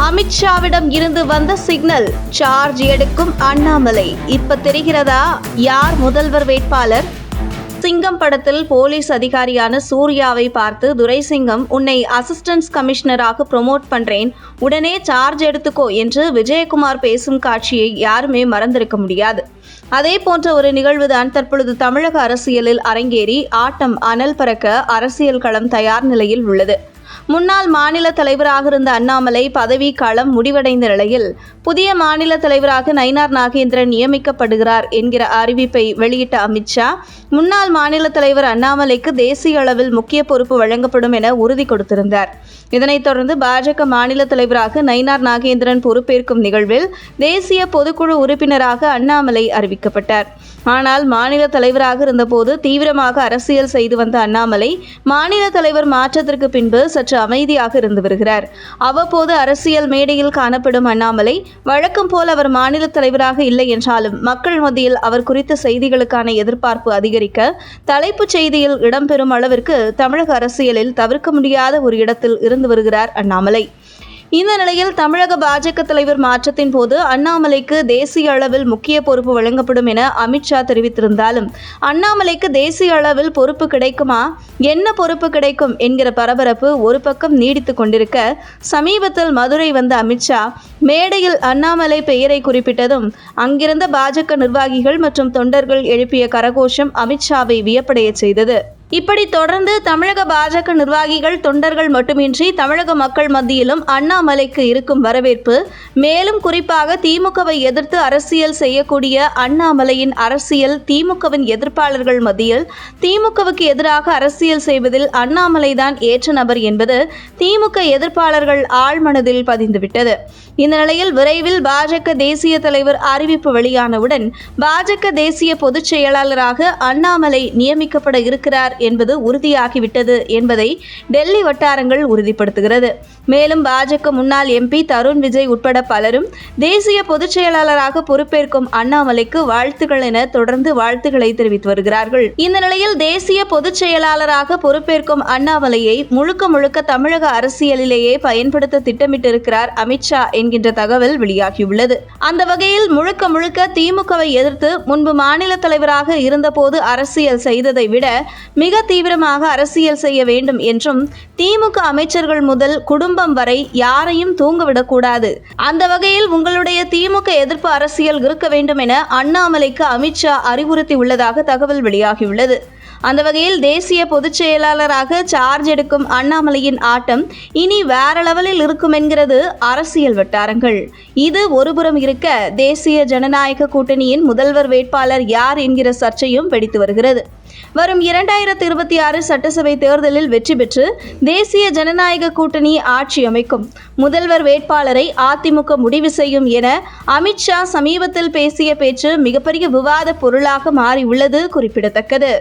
அமித்ஷாவிடம் இருந்து வந்த signal charge எடுக்கும் அண்ணாமலை. இப்ப தெரிகிறதா? யார் முதல்வர் வேட்பாளர்? சிங்கம் படத்தில் போலீஸ் அதிகாரியான சூர்யாவை பார்த்து துரைசிங்கம் உன்னை அசிஸ்டன்ஸ் கமிஷனராக ப்ரொமோட் பண்றேன். உடனே சார்ஜ் எடுத்துக்கோ என்று விஜயகுமார் பேசும் காட்சியை யாருமே மறந்திருக்க முடியாது. அதே போன்ற ஒரு நிகழ்வுதான் தற்பொழுது தமிழக அரசியலில் அரங்கேறி ஆட்டம் அனல் பறக்க அரசியல் களம் தயார் நிலையில் உள்ளது. முன்னாள் மாநில தலைவராக இருந்த அண்ணாமலை பதவி காலம் முடிவடைந்த நிலையில் புதிய மாநில தலைவராக நயினார் நாகேந்திரன் நியமிக்கப்படுகிறார் என்கிற அறிவிப்பை வெளியிட்ட அமித்ஷா முன்னாள் மாநில தலைவர் அண்ணாமலைக்கு தேசிய அளவில் முக்கிய பொறுப்பு வழங்கப்படும் என உறுதி கொடுத்திருந்தார். இதனைத் தொடர்ந்து பாஜக மாநில தலைவராக நயினார் நாகேந்திரன் பொறுப்பேற்கும் நிகழ்வில் தேசிய பொதுக்குழு உறுப்பினராக அண்ணாமலை அறிவிக்கப்பட்டார். ஆனால் மாநில தலைவராக இருந்தபோது தீவிரமாக அரசியல் செய்து வந்த அண்ணாமலை மாநில தலைவர் மாற்றத்திற்கு பின்பு சற்று அமைதியாக இருந்து வருகிறார். அவ்வப்போது அரசியல் மேடையில் காணப்படும் அண்ணாமலை வழக்கம் போல் அவர் மாநில தலைவராக இல்லை என்றாலும் மக்கள் மத்தியில் அவர் குறித்த செய்திகளுக்கான எதிர்பார்ப்பு அதிகரிக்க தலைப்புச் செய்தியில் இடம்பெறும் அளவிற்கு தமிழக அரசியலில் தவிர்க்க முடியாத ஒரு இடத்தில் இருந்து வருகிறார் அண்ணாமலை. இந்த நிலையில் தமிழக பாஜக தலைவர் மாற்றத்தின் போது அண்ணாமலைக்கு தேசிய அளவில் முக்கிய பொறுப்பு வழங்கப்படும் என அமித்ஷா தெரிவித்திருந்தாலும் அண்ணாமலைக்கு தேசிய அளவில் பொறுப்பு கிடைக்குமா? என்ன பொறுப்பு கிடைக்கும் என்கிற பரபரப்பு ஒரு பக்கம் நீடித்து கொண்டிருக்க சமீபத்தில் மதுரை வந்த அமித்ஷா மேடையில் அண்ணாமலை பெயரை குறிப்பிட்டதும் அங்கிருந்த பாஜக நிர்வாகிகள் மற்றும் தொண்டர்கள் எழுப்பிய கரகோஷம் அமித்ஷாவை வியப்படையச் செய்தது. இப்படி தொடர்ந்து தமிழக பாஜக நிர்வாகிகள் தொண்டர்கள் மட்டுமின்றி தமிழக மக்கள் மத்தியிலும் அண்ணாமலைக்கு இருக்கும் வரவேற்பு மேலும் குறிப்பாக திமுகவை எதிர்த்து அரசியல் செய்யக்கூடிய அண்ணாமலையின் அரசியல் திமுகவின் எதிர்ப்பாளர்கள் மத்தியில் திமுகவுக்கு எதிராக அரசியல் செய்வதில் அண்ணாமலைதான் ஏற்ற நபர் என்பது திமுக எதிர்ப்பாளர்கள் ஆழ்மனதில் பதிந்துவிட்டது. இந்த நிலையில் விரைவில் பாஜக தேசிய தலைவர் அறிவிப்பு வெளியானவுடன் பாஜக தேசிய பொதுச் செயலாளராக அண்ணாமலை நியமிக்கப்பட இருக்கிறார் என்பது உறுதியாகிவிட்டது என்பதை டெல்லி வட்டாரங்கள் உறுதிப்படுத்துகிறது. மேலும் பாஜக முன்னாள் எம்பி தருண் விஜய் உட்பட பலரும் தேசிய பொதுச் செயலாளராக பொறுப்பேற்கும் அண்ணாமலைக்கு வாழ்த்துக்கள் என தொடர்ந்து வாழ்த்துக்களை தெரிவித்து வருகிறார்கள். இந்த நிலையில் தேசிய பொதுச் செயலாளராக பொறுப்பேற்கும் அண்ணாமலையை முழுக்க முழுக்க தமிழக அரசியலிலேயே பயன்படுத்த திட்டமிட்டிருக்கிறார் அமித்ஷா என்கின்ற தகவல் வெளியாகியுள்ளது. அந்த வகையில் முழுக்க முழுக்க திமுகவை எதிர்த்து முன்பு மாநில தலைவராக இருந்தபோது அரசியல் செய்ததை விட மிக தீவிரமாக அரசியல் செய்ய வேண்டும் என்றும் திமுக அமைச்சர்கள் முதல் குடும்பம் வரை யாரையும் தூங்கவிடக்கூடாது. அந்த வகையில் உங்களுடைய திமுக எதிர்ப்பு அரசியல் இருக்க வேண்டும் என அண்ணாமலைக்கு அமித்ஷா அறிவுறுத்தி உள்ளதாக தகவல் வெளியாகியுள்ளது. அந்த வகையில் தேசிய பொதுச் செயலாளராக சார்ஜ் எடுக்கும் அண்ணாமலையின் ஆட்டம் இனி வேற லெவலில் இருக்கும் என்கிறது அரசியல் வட்டாரங்கள். இது ஒருபுறம் இருக்க தேசிய ஜனநாயக கூட்டணியின் முதல்வர் வேட்பாளர் யார் என்கிற சர்ச்சையும் வெடித்து வருகிறது. வரும் இரண்டாயிரத்தி இருபத்தி ஆறு சட்டசபை தேர்தலில் வெற்றி பெற்று தேசிய ஜனநாயக கூட்டணி ஆட்சி அமைக்கும். முதல்வர் வேட்பாளரை அதிமுக முடிவு செய்யும் என அமித்ஷா சமீபத்தில் பேசிய பேச்சு மிகப்பெரிய விவாத பொருளாக மாறியுள்ளது குறிப்பிடத்தக்கது.